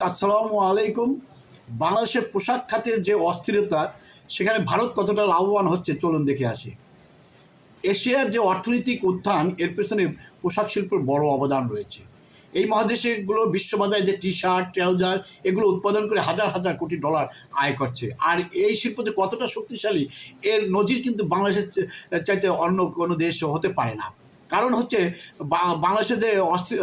আসসালামু আলাইকুম। বাংলাদেশের পোশাক খাতের যে অস্থিরতা, সেখানে ভারত কতটা লাভবান হচ্ছে চলুন দেখে আসি। এশিয়ার যে অর্থনৈতিক উত্থান, এর পেছনে পোশাক শিল্পের বড় অবদান রয়েছে। এই মহাদেশেগুলো বিশ্ববাজারে যে টি শার্ট ট্রাউজার, এগুলো উৎপাদন করে হাজার হাজার কোটি ডলার আয় করছে। আর এই শিল্প যে কতটা শক্তিশালী, এর নজির কিন্তু বাংলাদেশের চাইতে অন্য কোনো দেশ হতে পারে না। কারণ হচ্ছে বাংলাদেশের যে অস্থির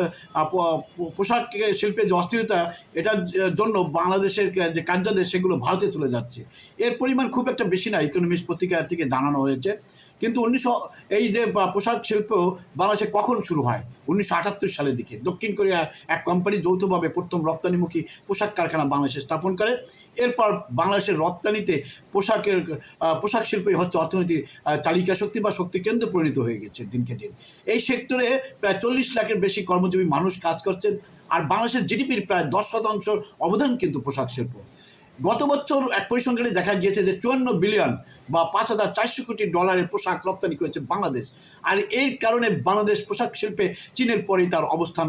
পোশাক শিল্পের যে অস্থিরতা, এটার জন্য বাংলাদেশের যে কার্যাদেশ, সেগুলো ভারতে চলে যাচ্ছে। এর পরিমাণ খুব একটা বেশি না ইকোনমিক্স পত্রিকা থেকে জানানো হয়েছে। কিন্তু উনিশশো, এই যে পোশাক শিল্প বাংলাদেশে কখন শুরু হয়? উনিশশো আটাত্তর সালের দিকে। দক্ষিণ কোরিয়ার এক কোম্পানি যৌথভাবে প্রথম রপ্তানিমুখী পোশাক কারখানা বাংলাদেশে স্থাপন করে। এরপর বাংলাদেশের রপ্তানিতে পোশাকের পোশাক শিল্পই হচ্ছে অর্থনীতির চালিকা শক্তি বা শক্তি কেন্দ্রে পরিণত হয়ে গেছে দিনকে দিন। এই সেক্টরে প্রায় চল্লিশ লাখের বেশি কর্মজীবী মানুষ কাজ করছেন। আর বাংলাদেশের জিডিপির প্রায় দশ শতাংশ অবদান কিন্তু পোশাক শিল্প। গত বছর এক পরিসংখ্যানে দেখা গিয়েছে যে চুয়ান্ন বিলিয়ন বা পাঁচ হাজার চারশো কোটি ডলারের পোশাক রপ্তানি করেছে বাংলাদেশ। আর এর কারণে বাংলাদেশ পোশাক শিল্পে চীনের পরেই তার অবস্থান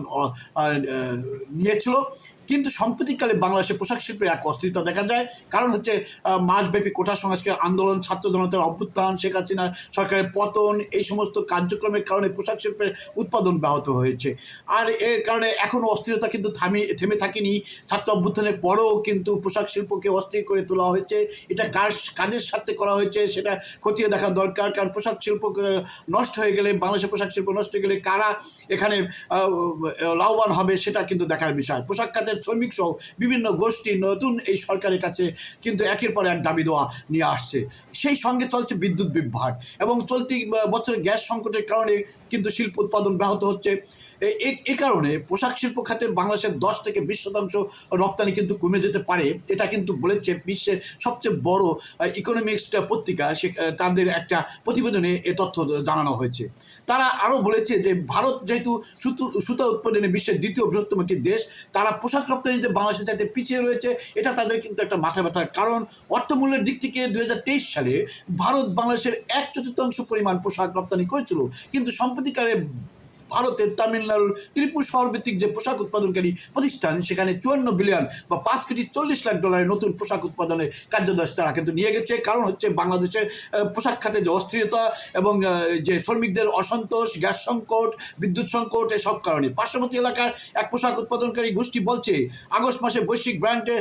নিয়েছিল। কিন্তু সাম্প্রতিককালে বাংলাদেশে পোশাক শিল্পের এক অস্থিরতা দেখা যায়। কারণ হচ্ছে মাসব্যাপী কোটা সংস্কার, আন্দোলন, ছাত্র জনতার অভ্যুত্থান, শেখ হাসিনা সরকারের পতন, এই সমস্ত কার্যক্রমের কারণে পোশাক শিল্পের উৎপাদন ব্যাহত হয়েছে। আর এর কারণে এখনও অস্থিরতা কিন্তু থামি, থেমে থাকেনি। ছাত্র অভ্যুত্থানের পরেও কিন্তু পোশাক শিল্পকে অস্থির করে তোলা হয়েছে। এটা কার, কাদের সাথে করা হয়েছে সেটা খতিয়ে দেখা দরকার। কারণ পোশাক শিল্প নষ্ট হয়ে গেলে, বাংলাদেশের পোশাক শিল্প নষ্ট হয়ে গেলে কারা এখানে লাভবান হবে সেটা কিন্তু দেখার বিষয়। পোশাক খাতের শ্রমিক সহ বিভিন্ন গোষ্ঠী নতুন এই সরকারের কাছে কিন্তু একের পর এক দাবি দেওয়া নিয়ে আসছে। সেই সঙ্গে চলছে বিদ্যুৎ বিভ্রাট এবং চলতি বছরের গ্যাস সংকটের কারণে কিন্তু শিল্প উৎপাদন ব্যাহত হচ্ছে। এ- এ- এ কারণে পোশাক শিল্প খাতে বাংলাদেশের দশ থেকে বিশ শতাংশ রপ্তানি কিন্তু কমে যেতে পারে। এটা কিন্তু বলেছে বিশ্বের সবচেয়ে বড় ইকোনমিক্স পত্রিকা। সে তাদের একটা প্রতিবেদনে এ তথ্য জানানো হয়েছে। তারা আরও বলেছে যে, ভারত যেহেতু সুতো, সুতা উৎপাদনে বিশ্বের দ্বিতীয় বৃহত্তম একটি দেশ, তারা পোশাক রপ্তানিতে বাংলাদেশের চাইতে পিছিয়ে রয়েছে। এটা তাদের কিন্তু একটা মাথা ব্যথার কারণ অর্থমূল্যের দিক থেকে দু হাজার তেইশ সালে ভারত বাংলাদেশের এক চতুর্থাংশ পরিমাণ পোশাক রপ্তানি করেছিল। কিন্তু সম্প্রতিকালে ভারতের তামিলনাড়ুর ত্রিপুর শহরভিত্তিক যে পোশাক উৎপাদনকারী প্রতিষ্ঠান, সেখানে চুয়ান্ন বিলিয়ন বা পাঁচ কোটি চল্লিশ লাখ ডলারের নতুন পোশাক উৎপাদনের কার্যদশ তারা কিন্তু নিয়ে গেছে। কারণ হচ্ছে বাংলাদেশের পোশাক খাতে যে অস্থিরতা এবং যে শ্রমিকদের অসন্তোষ, গ্যাস সংকট, বিদ্যুৎ সংকট, এসব কারণে পার্শ্ববর্তী এলাকার এক পোশাক উৎপাদনকারী গোষ্ঠী বলছে, আগস্ট মাসে বৈশ্বিক ব্র্যান্ডে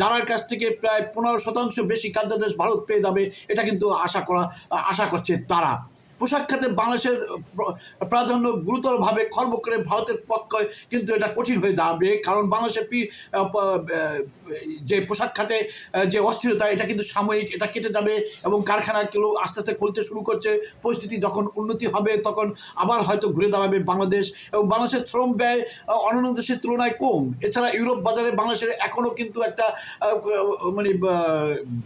যারার কাছ থেকে প্রায় পনেরো শতাংশ বেশি কার্যাদেশ ভারত পেয়ে যাবে, এটা কিন্তু আশা করা, আশা করছে তারা। পোশাক খাতে বাংলাদেশের প্রাধান্য গুরুতরভাবে খর্ব করে ভারতের পক্ষে কিন্তু এটা কঠিন হয়ে দাঁড়াবে। কারণ বাংলাদেশের যে পোশাক খাতে যে অস্থিরতা, এটা কিন্তু সাময়িক, এটা কেটে যাবে এবং কারখানাগুলো আস্তে আস্তে খুলতে শুরু করছে। পরিস্থিতি যখন উন্নতি হবে, তখন আবার হয়তো ঘুরে দাঁড়াবে বাংলাদেশ। এবং বাংলাদেশের শ্রম ব্যয় অন্যান্য দেশের তুলনায় কম। এছাড়া ইউরোপ বাজারে বাংলাদেশের এখনও কিন্তু একটা মানে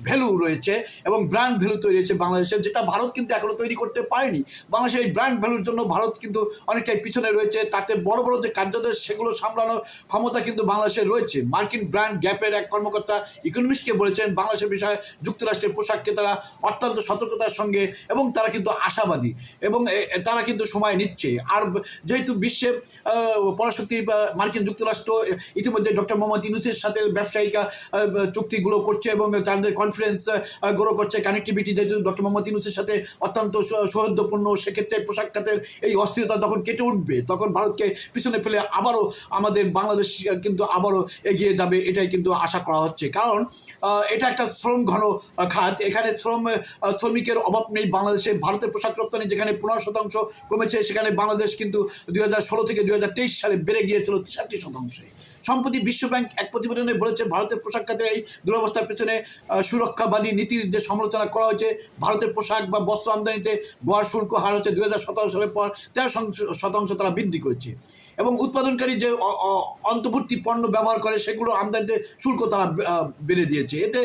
ভ্যালু রয়েছে এবং ব্র্যান্ড ভ্যালু তৈরি হয়েছে বাংলাদেশের যেটা ভারত কিন্তু এখনও তৈরি করতে পারেনি বাংলাদেশের এই ব্র্যান্ড ভ্যালুর জন্য ভারত কিন্তু অনেকটাই পিছনে রয়েছে। তাতে বড় বড় যে কার্যদেশ, সেগুলো সামলানোর ক্ষমতা কিন্তু বাংলাদেশের রয়েছে। মার্কিন ব্র্যান্ড গ্যাপের এক কর্মকর্তা ইকোনমিস্টকে বলেছেন, বাংলাদেশের বিষয়ে যুক্তরাষ্ট্রের পোশাককে তারা অত্যন্ত সতর্কতার সঙ্গে এবং তারা কিন্তু আশাবাদী এবং তারা কিন্তু সময় নিচ্ছে। আর যেহেতু বিশ্বে পরাশক্তি মার্কিন যুক্তরাষ্ট্র, ইতিমধ্যে ডক্টর মোহাম্মদ ইউনুসের সাথে ব্যবসায়িকা চুক্তিগুলো করছে এবং তাদের কনফারেন্স গ্রো করছে কানেক্টিভিটি যেহেতু ডক্টর মোহাম্মদ ইউনুসের সাথে অত্যন্ত সৌ- সৌহার্দ্যপূর্ণ সেক্ষেত্রে পোশাক খাতের এই অস্থিরতা যখন কেটে উঠবে, তখন ভারতকে পিছনে ফেলে আবারও আমাদের বাংলাদেশ কিন্তু আবারও এগিয়ে যাবে, এটাই কিন্তু আশা করা হচ্ছে। কারণ এটা একটা শ্রম ঘন খাত। এখানে শ্রম শ্রমিকের অভাব নেই বাংলাদেশে। ভারতের পোশাক রপ্তানি যেখানে পনেরো শতাংশ কমেছে, সেখানে বাংলাদেশ কিন্তু দুই হাজার ষোলো থেকে দুই হাজার তেইশ সালে বেড়ে গিয়েছিল তেষট্টি শতাংশে। সম্প্রতি বিশ্বব্যাংক এক প্রতিবেদনে বলেছে, ভারতের পোশাক খাতের এই দুরবস্থার পেছনে সুরক্ষাবাদী নীতির যে সমালোচনা করা হয়েছে। ভারতের পোশাক বা বস্ত্র আমদানিতে গড় শুল্ক হার হচ্ছে দু হাজার সতেরো সালের পর তেরো শতাংশ তারা বৃদ্ধি করেছে। এবং উৎপাদনকারী যে অন্তর্বর্তী পণ্য ব্যবহার করে, সেগুলো আমদানিতে শুল্ক তারা বেড়ে দিয়েছে। এতে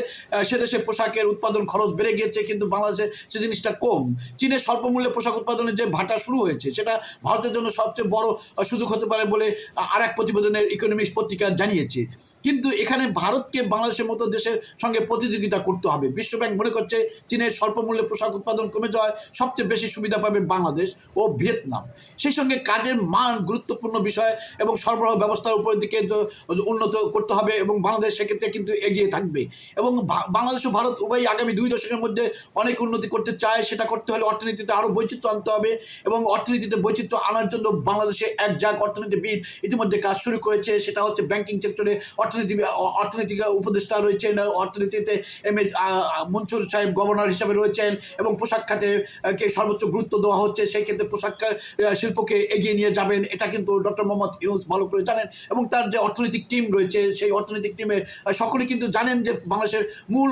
সে দেশে পোশাকের উৎপাদন খরচ বেড়ে গিয়েছে, কিন্তু বাংলাদেশে সে জিনিসটা কম। চীনের স্বল্প মূল্যে পোশাক উৎপাদনের যে ভাটা শুরু হয়েছে, সেটা ভারতের জন্য সবচেয়ে বড় সুযোগ হতে পারে বলে আর এক প্রতিবেদনের ইকোনমিক্স পত্রিকা জানিয়েছে। কিন্তু এখানে ভারতকে বাংলাদেশের মতো দেশের সঙ্গে প্রতিযোগিতা করতে হবে। বিশ্বব্যাংক মনে করছে, চীনের স্বল্প মূল্যে পোশাক উৎপাদন কমে যাওয়ায় সবচেয়ে বেশি সুবিধা পাবে বাংলাদেশ ও ভিয়েতনাম। সেই সঙ্গে কাজের মান গুরুত্বপূর্ণ বিষয় এবং সরবরাহ ব্যবস্থার উপর দিকে উন্নত করতে হবে এবং বাংলাদেশ সেক্ষেত্রে কিন্তু এগিয়ে থাকবে। এবং বাংলাদেশ ও ভারত উভয়ই আগামী দুই দশকের মধ্যে অনেক উন্নতি করতে চায়। সেটা করতে হলে অর্থনীতিতে আরও বৈচিত্র্য আনতে হবে এবং অর্থনীতিতে বৈচিত্র্য আনার জন্য বাংলাদেশে এক জাগ অর্থনীতিবিদ ইতিমধ্যে কাজ শুরু করেছে। সেটা হচ্ছে ব্যাংকিং সেক্টরে অর্থনীতি অর্থনৈতিক উপদেষ্টা রয়েছেন। অর্থনীতিতে এম এস মনসুর সাহেব গভর্নর হিসাবে রয়েছেন এবং পোশাক খাতে সর্বোচ্চ গুরুত্ব দেওয়া হচ্ছে। সেই ক্ষেত্রে পোশাক শিল্পকে এগিয়ে নিয়ে যাবেন। এটা কিন্তু ডক্টর মোহাম্মদ ইউনুস ভালো করে জানেন এবং তার যে অর্থনৈতিক টিম রয়েছে সেই অর্থনৈতিক আহ, সকলে কিন্তু জানেন যে বাংলাদেশের মূল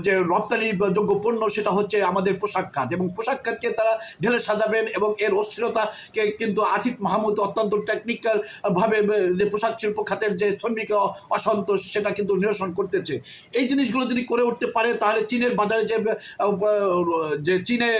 যে রপ্তানি যোগ্য পণ্য সেটা হচ্ছে আমাদের পোশাক খাত এবং পোশাক খাতকে তারা ঢেলে সাজাবেন এবং এর অস্থিরতাকে কিন্তু আসিফ মাহমুদ অত্যন্ত টেকনিক্যাল ভাবে যে পোশাক শিল্প খাতের যে শ্রমিক অসন্তোষ সেটা কিন্তু নিরসন করতেছে। এই জিনিসগুলো যদি করে উঠতে পারে তাহলে চীনের বাজারে যে যে চীনে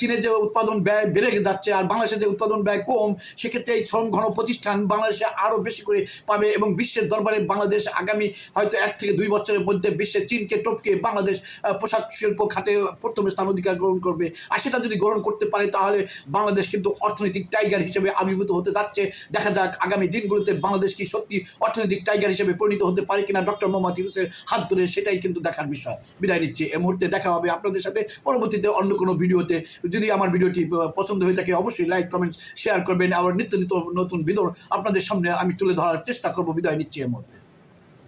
চীনের যে উৎপাদন ব্যয় বেড়ে যাচ্ছে আর বাংলাদেশের যে উৎপাদন ব্যয় কম সেক্ষেত্রে এই শ্রম ঘন প্রতিষ্ঠান বাংলাদেশে আরও বেশি করে পাবে এবং বিশ্বের দরবারে বাংলাদেশ আগামী হয়তো এক থেকে দুই বছরের মধ্যে বিশ্বে চীনকে টপকে বাংলাদেশ পোশাক শিল্প খাতে প্রথম স্থান অধিকার গ্রহণ করবে। আর সেটা যদি গ্রহণ করতে পারে, তাহলে বাংলাদেশ কিন্তু অর্থনৈতিক টাইগার হিসেবে আবির্ভূত হতে যাচ্ছে। দেখা যাক আগামী দিনগুলোতে বাংলাদেশ কি সত্যি অর্থনৈতিক টাইগার হিসেবে পরিণত হতে পারে কিনা? ডক্টর মোহাম্মদ ইউনুসের হাত ধরে সেটাই কিন্তু দেখার বিষয়। বিদায় নিচ্ছি। এই মুহূর্তে দেখা হবে আপনাদের সাথে পরবর্তীতে অন্য কোনো ভিডিওতে। যদি আমার ভিডিওটি পছন্দ হয়ে থাকে, অবশ্যই লাইক কমেন্ট শেয়ার করবেন। আবার নিত্য নিত্য নতুন বিদর আপনাদের সামনে আমি তুলে ধরার চেষ্টা করব বিদায় নিচ্ছি এর মুহূর্তে।